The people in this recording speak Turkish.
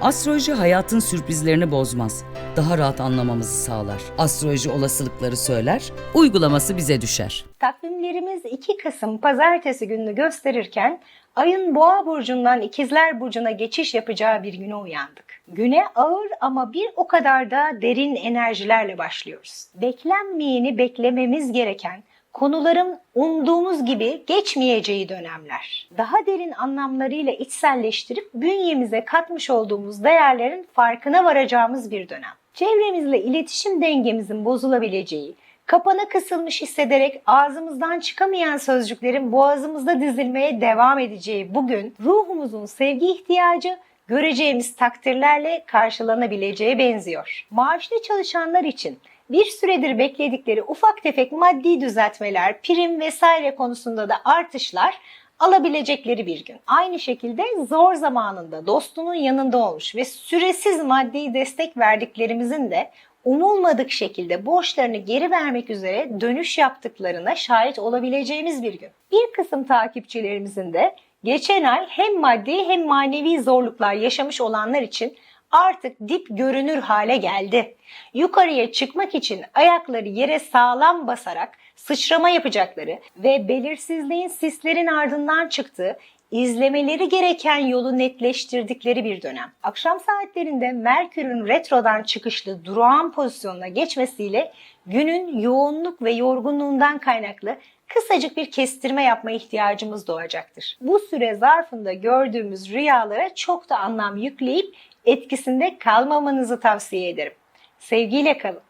Astroloji hayatın sürprizlerini bozmaz. Daha rahat anlamamızı sağlar. Astroloji olasılıkları söyler, uygulaması bize düşer. Takvimlerimiz 2 Kasım pazartesi gününü gösterirken ayın boğa burcundan ikizler burcuna geçiş yapacağı bir güne uyandık. Güne ağır ama bir o kadar da derin enerjilerle başlıyoruz. Beklenmeyeni beklememiz gereken konuların umduğumuz gibi geçmeyeceği dönemler. Daha derin anlamlarıyla içselleştirip bünyemize katmış olduğumuz değerlerin farkına varacağımız bir dönem. Çevremizle iletişim dengemizin bozulabileceği, kapana kısılmış hissederek ağzımızdan çıkamayan sözcüklerin boğazımızda dizilmeye devam edeceği bugün ruhumuzun sevgi ihtiyacı göreceğimiz takdirlerle karşılanabileceğe benziyor. Maaşlı çalışanlar için bir süredir bekledikleri ufak tefek maddi düzeltmeler, prim vesaire konusunda da artışlar alabilecekleri bir gün. Aynı şekilde zor zamanında dostunun yanında olmuş ve süresiz maddi destek verdiklerimizin de umulmadık şekilde borçlarını geri vermek üzere dönüş yaptıklarına şahit olabileceğimiz bir gün. Bir kısım takipçilerimizin de geçen ay hem maddi hem manevi zorluklar yaşamış olanlar için artık dip görünür hale geldi. Yukarıya çıkmak için ayakları yere sağlam basarak sıçrama yapacakları ve belirsizliğin sislerin ardından çıktığı izlemeleri gereken yolu netleştirdikleri bir dönem. Akşam saatlerinde Merkür'ün retrodan çıkışlı durağan pozisyonuna geçmesiyle günün yoğunluk ve yorgunluğundan kaynaklı kısacık bir kestirme yapma ihtiyacımız doğacaktır. Bu süre zarfında gördüğümüz rüyalara çok da anlam yükleyip etkisinde kalmamanızı tavsiye ederim. Sevgiyle kalın.